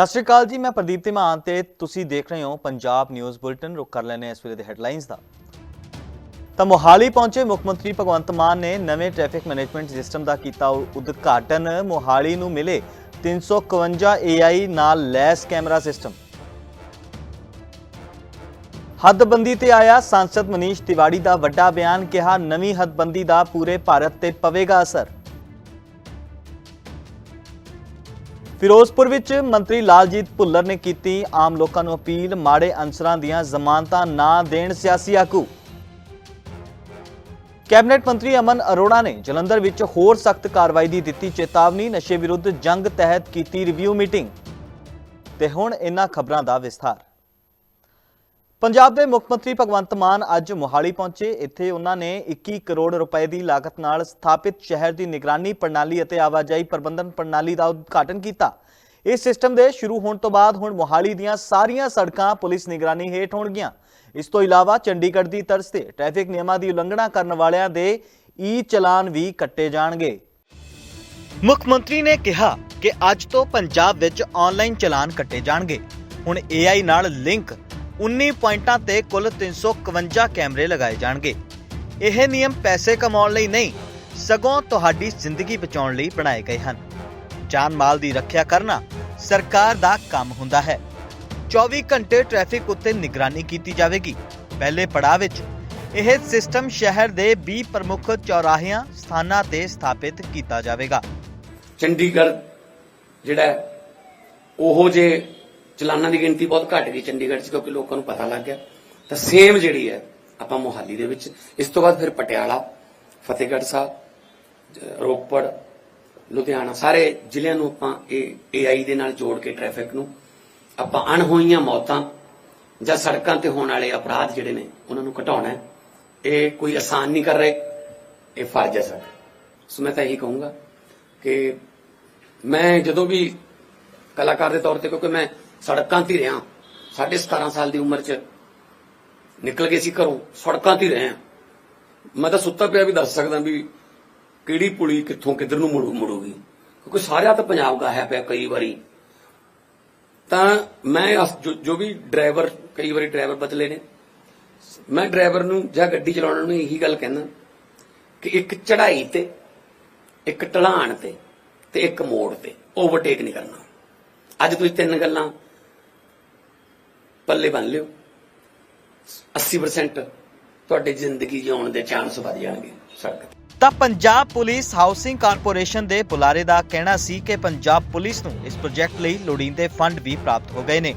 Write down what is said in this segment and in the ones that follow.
ਸਤਿ ਸ਼੍ਰੀ ਅਕਾਲ ਜੀ, ਮੈਂ ਪ੍ਰਦੀਪ ਧੀਮਾਨ ਤੇ ਤੁਸੀਂ ਦੇਖ ਰਹੇ ਹੋ ਪੰਜਾਬ ਨਿਊਜ਼ ਬੁਲਟਨ। ਰੁਕ ਕਰ ਲੈਨੇ ਇਸ ਵੇਲੇ ਦੇ ਹੈਡਲਾਈਨਸ ਦਾ। ਤਾਂ ਮੋਹਾਲੀ ਪਹੁੰਚੇ ਮੁੱਖ ਮੰਤਰੀ ਭਗਵੰਤ ਮਾਨ ਨੇ ਨਵੇਂ ਟ੍ਰੈਫਿਕ ਮੈਨੇਜਮੈਂਟ ਸਿਸਟਮ ਦਾ ਕੀਤਾ ਉਦਘਾਟਨ। ਮੋਹਾਲੀ ਨੂੰ ਮਿਲੇ 351 AI ਨਾਲ ਲੈਸ ਕੈਮਰਾ ਸਿਸਟਮ। ਹੱਦਬੰਦੀ ਤੇ ਆਇਆ ਸੰਸਦ ਮਨੀਸ਼ ਤਿਵਾੜੀ ਦਾ ਵੱਡਾ ਬਿਆਨ, ਕਿਹਾ ਨਵੀਂ ਹੱਦਬੰਦੀ ਦਾ ਪੂਰੇ ਭਾਰਤ ਤੇ ਪਵੇਗਾ ਅਸਰ। ਫਿਰੋਜ਼ਪੁਰ ਵਿੱਚ ਮੰਤਰੀ ਲਾਲਜੀਤ ਭੁੱਲਰ ਨੇ ਕੀਤੀ ਆਮ ਲੋਕਾਂ ਨੂੰ ਅਪੀਲ, ਮਾੜੇ ਅਨਸਰਾਂ ਦੀਆਂ ਜ਼ਮਾਨਤਾਂ ਨਾ ਦੇਣ ਸਿਆਸੀ ਆਗੂ। ਕੈਬਨਿਟ ਮੰਤਰੀ ਅਮਨ ਅਰੋੜਾ ਨੇ ਜਲੰਧਰ ਵਿੱਚ ਹੋਰ ਸਖਤ ਕਾਰਵਾਈ ਦੀ ਦਿੱਤੀ ਚੇਤਾਵਨੀ, ਨਸ਼ੇ ਵਿਰੁੱਧ ਜੰਗ ਤਹਿਤ ਕੀਤੀ ਰਿਵਿਊ ਮੀਟਿੰਗ। ਤੇ ਹੁਣ ਇਹਨਾਂ ਖਬਰਾਂ ਦਾ ਵਿਸਥਾਰ। ਪੰਜਾਬ ਦੇ ਮੁੱਖ ਮੰਤਰੀ ਭਗਵੰਤ ਮਾਨ ਅੱਜ ਮੋਹਾਲੀ ਪਹੁੰਚੇ। ਇੱਥੇ ਉਹਨਾਂ ਨੇ 21 ਕਰੋੜ ਰੁਪਏ ਦੀ ਲਾਗਤ ਨਾਲ ਸਥਾਪਿਤ ਸ਼ਹਿਰ ਦੀ ਨਿਗਰਾਨੀ ਪ੍ਰਣਾਲੀ ਅਤੇ ਆਵਾਜਾਈ ਪ੍ਰਬੰਧਨ ਪ੍ਰਣਾਲੀ ਦਾ ਉਦਘਾਟਨ ਕੀਤਾ। ਇਸ ਸਿਸਟਮ ਦੇ ਸ਼ੁਰੂ ਹੋਣ ਤੋਂ ਬਾਅਦ ਹੁਣ ਮੋਹਾਲੀ ਦੀਆਂ ਸਾਰੀਆਂ ਸੜਕਾਂ ਪੁਲਿਸ ਨਿਗਰਾਨੀ ਹੇਠ ਹੋਣਗੀਆਂ। ਇਸ ਤੋਂ ਇਲਾਵਾ ਚੰਡੀਗੜ੍ਹ ਦੀ ਤਰਜ਼ ਤੇ ਟ੍ਰੈਫਿਕ ਨਿਯਮਾਂ ਦੀ ਉਲੰਘਣਾ ਕਰਨ ਵਾਲਿਆਂ ਦੇ ਈ ਚਲਾਨ ਵੀ ਕੱਟੇ ਜਾਣਗੇ। ਮੁੱਖ ਮੰਤਰੀ ਨੇ ਕਿਹਾ ਕਿ ਅੱਜ ਤੋਂ ਪੰਜਾਬ ਵਿੱਚ ਆਨਲਾਈਨ ਚਲਾਨ ਕੱਟੇ ਜਾਣਗੇ। ਹੁਣ AI ਨਾਲ ਲਿੰਕ 19 ਪੁਆਇੰਟਾਂ ਤੇ ਕੁੱਲ 351 ਕੈਮਰੇ ਲਗਾਏ ਜਾਣਗੇ। ਇਹ ਨਿਯਮ ਪੈਸੇ ਕਮਾਉਣ ਲਈ ਨਹੀਂ, ਸਗੋਂ ਤੁਹਾਡੀ ਜ਼ਿੰਦਗੀ ਬਚਾਉਣ ਲਈ ਬਣਾਏ ਗਏ ਹਨ। ਜਾਨ ਮਾਲ ਦੀ ਰੱਖਿਆ ਕਰਨਾ ਸਰਕਾਰ ਦਾ ਕੰਮ ਹੁੰਦਾ ਹੈ। 24 ਘੰਟੇ ਟ੍ਰੈਫਿਕ ਉੱਤੇ ਨਿਗਰਾਨੀ ਕੀਤੀ ਜਾਵੇਗੀ। ਪਹਿਲੇ ਪੜਾਅ ਵਿੱਚ ਇਹ ਸਿਸਟਮ ਸ਼ਹਿਰ ਦੇ 20 ਪ੍ਰਮੁੱਖ ਚੌਰਾਹਿਆਂ ਸਥਾਨਾਂ ਤੇ ਸਥਾਪਿਤ ਕੀਤਾ ਜਾਵੇਗਾ। ਚੰਡੀਗੜ੍ਹ ਜਿਹੜਾ ਉਹ ਉਹੋ ਜੇ ਚਲਾਨਾਂ ਦੀ ਗਿਣਤੀ ਬਹੁਤ ਘਟ ਗਈ ਚੰਡੀਗੜ੍ਹ 'ਚ ਕਿਉਂਕਿ ਲੋਕਾਂ ਨੂੰ ਪਤਾ ਲੱਗ ਗਿਆ। ਤਾਂ ਸੇਮ ਜਿਹੜੀ ਹੈ, ਆਪਾਂ ਮੋਹਾਲੀ ਦੇ ਵਿੱਚ। ਇਸ ਤੋਂ ਬਾਅਦ ਫਿਰ ਪਟਿਆਲਾ, ਫਤਿਹਗੜ੍ਹ ਸਾਹਿਬ ਰੋਪੜ, ਲੁਧਿਆਣਾ, ਸਾਰੇ ਜ਼ਿਲ੍ਹਿਆਂ ਨੂੰ ਆਪਾਂ ਇਹ AI ਦੇ ਨਾਲ ਜੋੜ ਕੇ ਟ੍ਰੈਫਿਕ ਨੂੰ ਆਪਾਂ ਅਣਹੋਈਆਂ ਮੌਤਾਂ ਜਾਂ ਸੜਕਾਂ ਤੇ ਹੋਣ ਵਾਲੇ ਅਪਰਾਧ ਜਿਹੜੇ ਨੇ, ਉਹਨਾਂ ਨੂੰ ਘਟਾਉਣਾ ਇਹ ਕੋਈ ਆਸਾਨ ਨਹੀਂ ਕਰ ਰਹੇ, ਇਹ ਫਰਜ਼ ਹੈ ਸਾਡਾ। ਸੋ ਮੈਂ ਤਾਂ ਇਹੀ ਕਹੂੰਗਾ ਕਿ ਮੈਂ ਜਦੋਂ ਵੀ ਕਲਾਕਾਰ ਦੇ ਤੌਰ ਤੇ, ਕਿਉਂਕਿ ਮੈਂ ਸੜਕਾਂ ਤੇ ਹੀ ਰਿਹਾ। ਸਾਢੇ 17 ਸਾਲ ਦੀ ਉਮਰ 'ਚ ਨਿਕਲ ਗਏ ਸੀ ਘਰੋਂ ਸੜਕਾਂ ਤੇ ਹੀ ਰਹੇ ਹਾਂ। ਮੈਂ ਤਾਂ ਸੁੱਤਾ ਪਿਆ ਵੀ ਦੱਸ ਸਕਦਾ ਵੀ ਕਿਹੜੀ ਪੁਲੀ ਕਿੱਥੋਂ ਕਿੱਧਰ ਨੂੰ ਮੁੜੂ ਮੁੜੂਗੀ। ਕਿਉਂਕਿ ਸਾਰਿਆ ਤਾਂ ਪੰਜਾਬ ਗਾਹਿਆ ਪਿਆ ਕਈ ਵਾਰੀ। ਤਾਂ ਮੈਂ ਅਸ- ਜੋ- ਜੋ ਵੀ ਡਰਾਈਵਰ, ਕਈ ਵਾਰੀ ਡਰਾਈਵਰ ਬਦਲੇ ਨੇ। ਮੈਂ ਡਰਾਈਵਰ ਨੂੰ ਜਾਂ ਗੱਡੀ ਚਲਾਉਣ ਨੂੰ ਇਹੀ ਗੱਲ ਕਹਿੰਦਾ ਕਿ ਇੱਕ ਚੜ੍ਹਾਈ ਤੇ, ਇੱਕ ਢਲਾਣ ਤੇ ਤੇ ਇੱਕ ਮੋੜ ਤੇ ਓਵਰਟੇਕ ਨਹੀਂ ਕਰਨਾ। ਅੱਜ ਤੁਸੀਂ ਤਿੰਨ ਗੱਲਾਂ ਪੱਲੇ ਬੰਨ ਲਿਓ। 80% ਤੁਹਾਡੀ ਜ਼ਿੰਦਗੀ ਜਿਉਣ ਦੇ ਚਾਂਸ ਵਧ ਜਾਣਗੇ, ਸੜਕ ਤਾਂ। ਪੰਜਾਬ ਪੁਲਿਸ ਹਾਊਸਿੰਗ ਕਾਰਪੋਰੇਸ਼ਨ ਦੇ ਬੁਲਾਰੇ ਦਾ ਕਹਿਣਾ ਸੀ ਕਿ ਪੰਜਾਬ ਪੁਲਿਸ ਨੂੰ ਇਸ ਪ੍ਰੋਜੈਕਟ ਲਈ ਲੋੜੀਂਦੇ ਫੰਡ ਵੀ ਪ੍ਰਾਪਤ ਹੋ ਗਏ ਨੇ।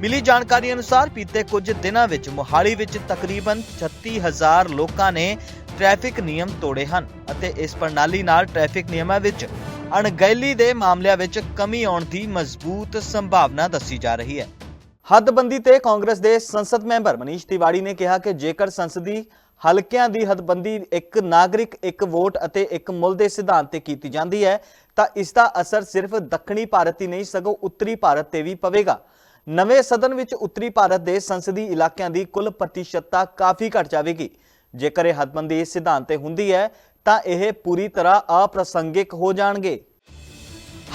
ਮਿਲੀ ਜਾਣਕਾਰੀ ਅਨੁਸਾਰ ਬੀਤੇ ਕੁਝ ਦਿਨਾਂ ਵਿੱਚ ਮੋਹਾਲੀ ਵਿੱਚ ਤਕਰੀਬਨ 36000 ਲੋਕਾਂ ਨੇ ਟ੍ਰੈਫਿਕ ਨਿਯਮ ਤੋੜੇ ਹਨ ਅਤੇ ਇਸ ਪ੍ਰਣਾਲੀ ਨਾਲ ਟ੍ਰੈਫਿਕ ਨਿਯਮਾਂ ਵਿੱਚ ਅਣਗਹਿਲੀ ਦੇ ਮਾਮਲਿਆਂ ਵਿੱਚ ਕਮੀ ਆਉਣ ਦੀ ਮਜ਼ਬੂਤ ਸੰਭਾਵਨਾ ਦੱਸੀ ਜਾ ਰਹੀ ਹੈ। ਹੱਦਬੰਦੀ ਤੇ ਕਾਂਗਰਸ ਦੇ ਸੰਸਦ ਮੈਂਬਰ ਮਨੀਸ਼ ਤਿਵਾੜੀ ਨੇ ਕਿਹਾ ਕਿ ਜੇਕਰ ਸੰਸਦੀ ਹਲਕਿਆਂ ਦੀ ਹੱਦਬੰਦੀ ਇੱਕ ਨਾਗਰਿਕ, ਇੱਕ ਵੋਟ ਅਤੇ ਇੱਕ ਮੁੱਲ ਦੇ ਸਿਧਾਂਤ ਤੇ ਕੀਤੀ ਜਾਂਦੀ ਹੈ, ਤਾਂ ਇਸ ਦਾ ਅਸਰ ਸਿਰਫ ਦੱਖਣੀ ਭਾਰਤ ਹੀ ਨਹੀਂ, ਸਗੋਂ ਉੱਤਰੀ ਭਾਰਤ ਤੇ ਵੀ ਪਵੇਗਾ। ਨਵੇਂ ਸਦਨ ਵਿੱਚ ਉੱਤਰੀ ਭਾਰਤ ਦੇ ਸੰਸਦੀ ਇਲਾਕਿਆਂ ਦੀ ਕੁੱਲ ਪ੍ਰਤੀਸ਼ਤਤਾ ਕਾਫੀ ਘਟ ਜਾਵੇਗੀ। ਜੇਕਰ ਇਹ ਹੱਦਬੰਦੀ ਇਸ ਸਿਧਾਂਤ ਤੇ ਹੁੰਦੀ ਹੈ, ਤਾਂ ਇਹ ਪੂਰੀ ਤਰ੍ਹਾਂ ਅਪ੍ਰਸੰਗਿਕ ਹੋ ਜਾਣਗੇ।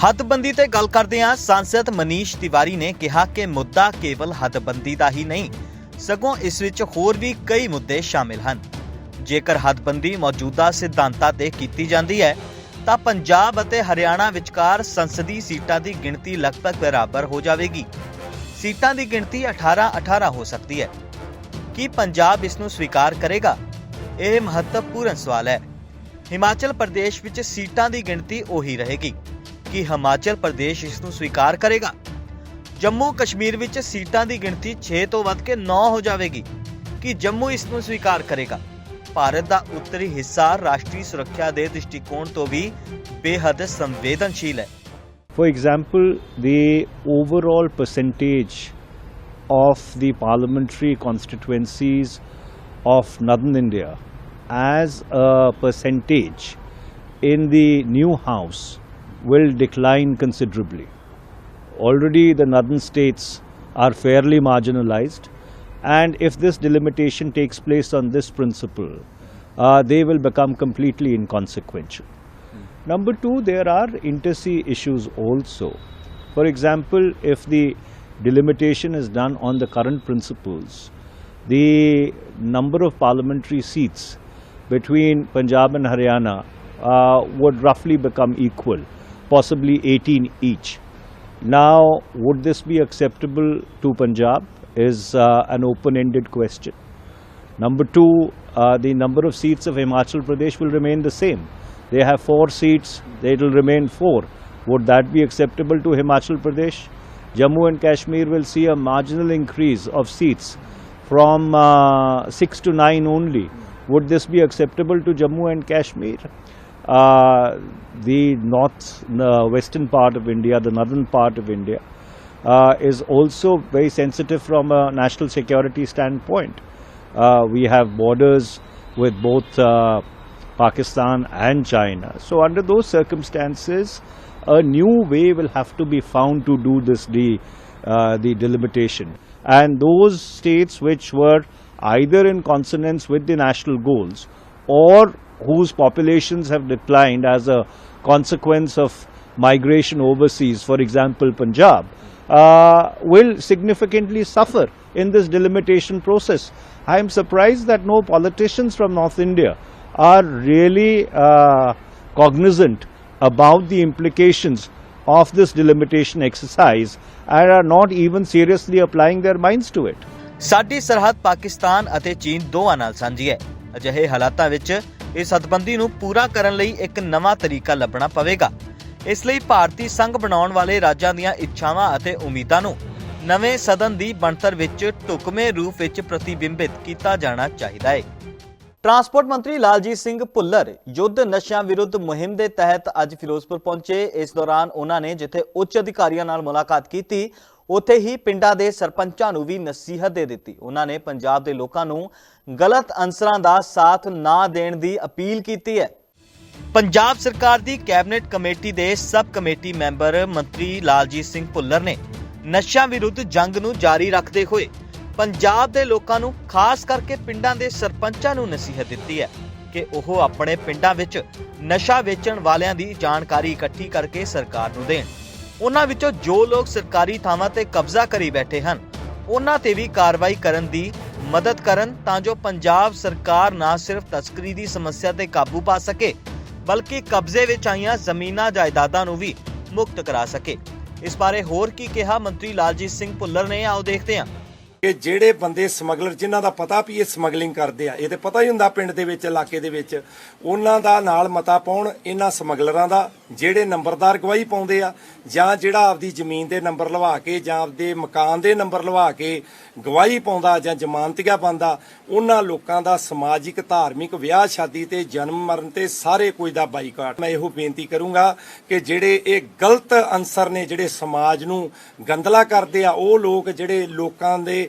ਹੱਦਬੰਦੀ ਤੇ ਗੱਲ ਕਰਦਿਆਂ ਸਾਂਸਦ ਮਨੀਸ਼ ਤਿਵਾਰੀ ਨੇ ਕਿਹਾ ਕਿ ਮੁੱਦਾ ਕੇਵਲ ਹੱਦਬੰਦੀ ਦਾ ਹੀ ਨਹੀਂ, ਸਗੋਂ ਇਸ ਵਿੱਚ ਹੋਰ ਵੀ ਕਈ ਮੁੱਦੇ ਸ਼ਾਮਿਲ ਹਨ। ਜੇਕਰ ਹੱਦਬੰਦੀ ਮੌਜੂਦਾ ਸਿਧਾਂਤਾਂ ਤੇ ਕੀਤੀ ਜਾਂਦੀ ਹੈ, ਤਾਂ ਪੰਜਾਬ ਅਤੇ ਹਰਿਆਣਾ ਵਿਚਕਾਰ ਸੰਸਦੀ ਸੀਟਾਂ ਦੀ ਗਿਣਤੀ ਲਗਭਗ ਬਰਾਬਰ ਹੋ ਜਾਵੇਗੀ। ਸੀਟਾਂ ਦੀ ਗਿਣਤੀ 18-18 ਹੋ ਸਕਦੀ ਹੈ। ਕੀ ਪੰਜਾਬ ਇਸ ਨੂੰ ਸਵੀਕਾਰ ਕਰੇਗਾ? ਇਹ ਮਹੱਤਵਪੂਰਨ ਸਵਾਲ ਹੈ। ਹਿਮਾਚਲ ਪ੍ਰਦੇਸ਼ ਵਿੱਚ ਸੀਟਾਂ ਦੀ ਗਿਣਤੀ ਉਹੀ ਰਹੇਗੀ। ਕੀ ਹਿਮਾਚਲ ਪ੍ਰਦੇਸ਼ ਇਸ ਨੂੰ ਸਵੀਕਾਰ ਕਰੇਗਾ ਜੰਮੂ ਕਸ਼ਮੀਰ ਵਿੱਚ ਸੀਟਾਂ ਦੀ ਗਿਣਤੀ 6 ਤੋਂ ਵੱਧ ਕੇ 9 ਹੋ ਜਾਵੇਗੀ ਕਿ ਜੰਮੂ ਇਸ ਨੂੰ ਸਵੀਕਾਰ ਕਰੇਗਾ ਭਾਰਤ ਦਾ ਉੱਤਰੀ ਹਿੱਸਾ ਰਾਸ਼ਟਰੀ ਸੁਰੱਖਿਆ ਦੇ ਦ੍ਰਿਸ਼ਟੀਕੋਣ ਤੋਂ ਵੀ ਬੇहद ਸੰਵੇਦਨਸ਼ੀਲ ਹੈ for example the overall percentage of the parliamentary constituencies of northern India as a percentage in the new house will decline considerably. Already the northern states are fairly marginalized, and if this delimitation takes place on this principle, uh, they will become completely inconsequential. Number two, there are intersea issues also. For example, if the delimitation is done on the current principles, the number of parliamentary seats between Punjab and Haryana uh, would roughly become equal, possibly 18 each. Now, would this be acceptable to Punjab is uh, an open ended question. Number two, uh, the number of seats of Himachal Pradesh will remain the same. They have four seats, they will remain four. Would that be acceptable to Himachal Pradesh? Jammu and Kashmir will see a marginal increase of seats from uh, six to nine only. Would this be acceptable to Jammu and Kashmir? Uh, the north, uh, western part of India, the northern part of India, uh, is also very sensitive from a national security standpoint. Uh, we have borders with both uh, Pakistan and China. So, under those circumstances, a new way will have to be found to do this de, the delimitation. And those states which were either in consonance with the national goals or whose populations have declined as a consequence of migration overseas, for example, Punjab, uh, will significantly suffer in this delimitation process. I am surprised that no politicians from North India are really uh, cognizant about the implications of this delimitation exercise and are not even seriously applying their minds to it. ਸਾਡੀ ਸਰਹੱਦ ਪਾਕਿਸਤਾਨ ਅਤੇ ਚੀਨ ਦੋਵਾਂ ਨਾਲ ਸਾਂਝੀ ਹੈ ਅਜਿਹੇ ਹਾਲਾਤਾਂ ਵਿੱਚ ਇਸ ਹਦਬੰਦੀ ਨੂੰ ਪੂਰਾ ਕਰਨ ਲਈ ਇੱਕ ਨਵਾਂ ਤਰੀਕਾ ਲੱਭਣਾ ਪਵੇਗਾ। ਇਸ ਲਈ ਭਾਰਤੀ ਸੰਘ ਬਣਾਉਣ ਵਾਲੇ ਰਾਜਾਂ ਦੀਆਂ ਇੱਛਾਵਾਂ ਅਤੇ ਉਮੀਦਾਂ ਨੂੰ ਨਵੇਂ ਸਦਨ ਦੀ ਬਣਤਰ ਵਿੱਚ ਢੁਕਵੇਂ ਰੂਪ ਵਿੱਚ ਪ੍ਰਤੀਬਿੰਬਿਤ ਕੀਤਾ ਜਾਣਾ ਚਾਹੀਦਾ ਹੈ। ਟਰਾਂਸਪੋਰਟ ਮੰਤਰੀ ਲਾਲਜੀਤ ਸਿੰਘ ਭੁੱਲਰ ਯੁੱਧ ਨਸ਼ਿਆਂ ਵਿਰੁੱਧ ਮੁਹਿੰਮ ਦੇ ਤਹਿਤ ਅੱਜ ਫਿਰੋਜ਼ਪੁਰ ਪਹੁੰਚੇ। ਇਸ ਦੌਰਾਨ ਉਹਨਾਂ ਨੇ ਜਿੱਥੇ ਉੱਚ ਅਧਿਕਾਰੀਆਂ ਨਾਲ ਮੁਲਾਕਾਤ ਕੀਤੀ ਉੱਥੇ ਹੀ ਪਿੰਡਾਂ ਦੇ ਸਰਪੰਚਾਂ ਨੂੰ ਵੀ ਨਸੀਹਤ ਦੇ ਦਿੱਤੀ। ਉਹਨਾਂ ਨੇ ਪੰਜਾਬ ਦੇ ਲੋਕਾਂ ਨੂੰ ਗਲਤ ਅਨਸਰਾਂ ਦਾ ਸਾਥ ਨਾ ਦੇਣ ਦੀ ਅਪੀਲ ਕੀਤੀ ਹੈ। ਪੰਜਾਬ ਸਰਕਾਰ ਦੀ ਕੈਬਨਿਟ ਕਮੇਟੀ ਦੇ ਸਬ ਕਮੇਟੀ ਮੈਂਬਰ ਮੰਤਰੀ ਲਾਲਜੀਤ ਸਿੰਘ ਭੁੱਲਰ ਨੇ ਨਸ਼ਿਆਂ ਵਿਰੁੱਧ ਜੰਗ ਨੂੰ ਜਾਰੀ ਰੱਖਦੇ ਹੋਏ ਪੰਜਾਬ ਦੇ ਲੋਕਾਂ ਨੂੰ ਖਾਸ ਕਰਕੇ ਪਿੰਡਾਂ ਦੇ ਸਰਪੰਚਾਂ ਨੂੰ ਨਸੀਹਤ ਦਿੱਤੀ ਹੈ ਕਿ ਉਹ ਆਪਣੇ ਪਿੰਡਾਂ ਵਿੱਚ ਨਸ਼ਾ ਵੇਚਣ ਵਾਲਿਆਂ ਦੀ ਜਾਣਕਾਰੀ ਇਕੱਠੀ ਕਰਕੇ ਸਰਕਾਰ ਨੂੰ ਦੇਣ। ਉਹਨਾਂ ਵਿੱਚੋਂ ਜੋ ਲੋਕ ਸਰਕਾਰੀ ਥਾਵਾਂ ਤੇ ਕਬਜ਼ਾ ਕਰੀ ਬੈਠੇ ਹਨ, ਉਹਨਾਂ ਤੇ ਵੀ ਕਾਰਵਾਈ ਕਰਨ ਦੀ ਮਦਦ ਕਰਨ ਤਾਂ ਜੋ ਪੰਜਾਬ ਸਰਕਾਰ ਨਾ ਸਿਰਫ ਤਸਕਰੀ ਦੀ ਸਮੱਸਿਆ ਤੇ ਕਾਬੂ ਪਾ ਸਕੇ, ਬਲਕਿ ਕਬਜ਼ੇ ਵਿੱਚ ਆਈਆਂ ਜ਼ਮੀਨਾਂ ਜਾਇਦਾਦਾਂ ਨੂੰ ਵੀ ਮੁਕਤ ਕਰਾ ਸਕੇ। ਇਸ ਬਾਰੇ ਹੋਰ ਕੀ ਕਿਹਾ ਮੰਤਰੀ ਲਾਲਜੀਤ ਸਿੰਘ ਭੁੱਲਰ ਨੇ, ਆਓ ਦੇਖਦੇ ਹਾਂ। ਕਿ ਜਿਹੜੇ ਬੰਦੇ ਸਮਗਲਰ, ਜਿਨ੍ਹਾਂ ਦਾ ਪਤਾ ਵੀ ਇਹ ਸਮਗਲਿੰਗ ਕਰਦੇ ਆ, ਇਹ ਤੇ ਪਤਾ ਹੀ ਹੁੰਦਾ ਪਿੰਡ ਦੇ ਵਿੱਚ, ਇਲਾਕੇ ਦੇ ਵਿੱਚ, ਉਹਨਾਂ ਦਾ ਨਾਲ ਮਤਾ ਪਾਉਣ ਇਹਨਾਂ ਸਮਗਲਰਾਂ ਦਾ, ਜਿਹੜੇ ਨੰਬਰਦਾਰ ਗਵਾਹੀ ਪਾਉਂਦੇ ਆ, ਜਾਂ ਜਿਹੜਾ ਆਪਦੀ ਜ਼ਮੀਨ ਦੇ ਨੰਬਰ ਲਵਾ ਕੇ, ਜਾਂ ਆਪਦੇ ਮਕਾਨ ਦੇ ਨੰਬਰ ਲਵਾ ਕੇ ਗਵਾਹੀ ਪਾਉਂਦਾ, ਜਾਂ ਜ਼ਮਾਨਤੀਆ ਬੰਦਾ ਉਹਨਾਂ ਲੋਕਾਂ ਦਾ ਸਮਾਜਿਕ, ਧਾਰਮਿਕ ਵਿਆਹ, ਸ਼ਾਦੀ ਤੇ ਜਨਮ ਮਰਨ ਤੇ ਸਾਰੇ ਕੁਝ ਦਾ ਬਾਈਕਾਟ। ਮੈਂ ਇਹੋ ਬੇਨਤੀ ਕਰੂੰਗਾ ਕਿ ਜਿਹੜੇ ਇਹ ਗਲਤ ਅਨਸਰ ਨੇ, ਜਿਹੜੇ ਸਮਾਜ ਨੂੰ ਗੰਦਲਾ ਕਰਦੇ ਆ, ਉਹ ਲੋਕ ਜਿਹੜੇ ਲੋਕਾਂ ਦੇ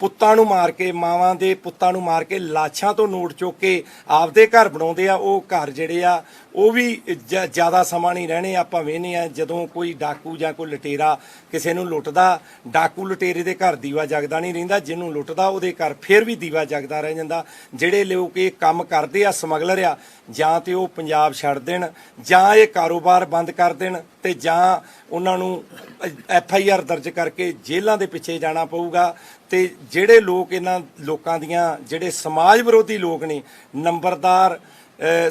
ਪੁੱਤਾਂ ਨੂੰ ਮਾਰ ਕੇ, ਮਾਵਾਂ ਦੇ ਪੁੱਤਾਂ ਨੂੰ ਮਾਰ ਕੇ ਲਾਸ਼ਾਂ ਤੋਂ ਨੋਟ ਚੁੱਕ ਕੇ ਆਪਦੇ ਘਰ ਬਣਾਉਂਦੇ ਆ। ਉਹ ਘਰ ਜਿਹੜੇ ਆ, ਉਹ ਵੀ ਜ- ਜ਼ਿਆਦਾ ਸਮਾਂ ਨਹੀਂ ਰਹਿਣੇ, ਆਪਾਂ ਵੇਹਨੇ ਆ। ਜਦੋਂ ਕੋਈ ਡਾਕੂ ਜਾਂ ਕੋਈ ਲਟੇਰਾ ਕਿਸੇ ਨੂੰ ਲੁੱਟਦਾ, ਡਾਕੂ ਲਟੇਰੇ ਦੇ ਘਰ ਦੀਵਾ ਜਗਦਾ ਨਹੀਂ ਰਹਿੰਦਾ। ਜਿਹਨੂੰ ਲੁੱਟਦਾ, ਉਹਦੇ ਘਰ ਫਿਰ ਵੀ ਦੀਵਾ ਜਗਦਾ ਰਹਿ ਜਾਂਦਾ। ਜਿਹੜੇ ਲੋਕ ਇਹ ਕੰਮ ਕਰਦੇ ਆ, ਸਮਗਲਰ ਆ, ਜਾਂ ਤੇ ਉਹ ਪੰਜਾਬ ਛੱਡ ਦੇਣ, ਜਾਂ ਇਹ ਕਾਰੋਬਾਰ ਬੰਦ ਕਰ ਦੇਣ ਤੇ ਜਾਂ ਉਹਨਾਂ ਨੂੰ ਐਫ ਆਈ ਆਰ ਦਰਜ ਕਰਕੇ ਜੇਲ੍ਹਾਂ ਦੇ ਪਿੱਛੇ ਜਾਣਾ ਪਊਗਾ ਤੇ ਜਿਹੜੇ ਲੋਕ ਇਹਨਾਂ ਲੋਕਾਂ ਦੀਆਂ, ਜਿਹੜੇ ਸਮਾਜ ਵਿਰੋਧੀ ਲੋਕ ਨੇ, ਨੰਬਰਦਾਰ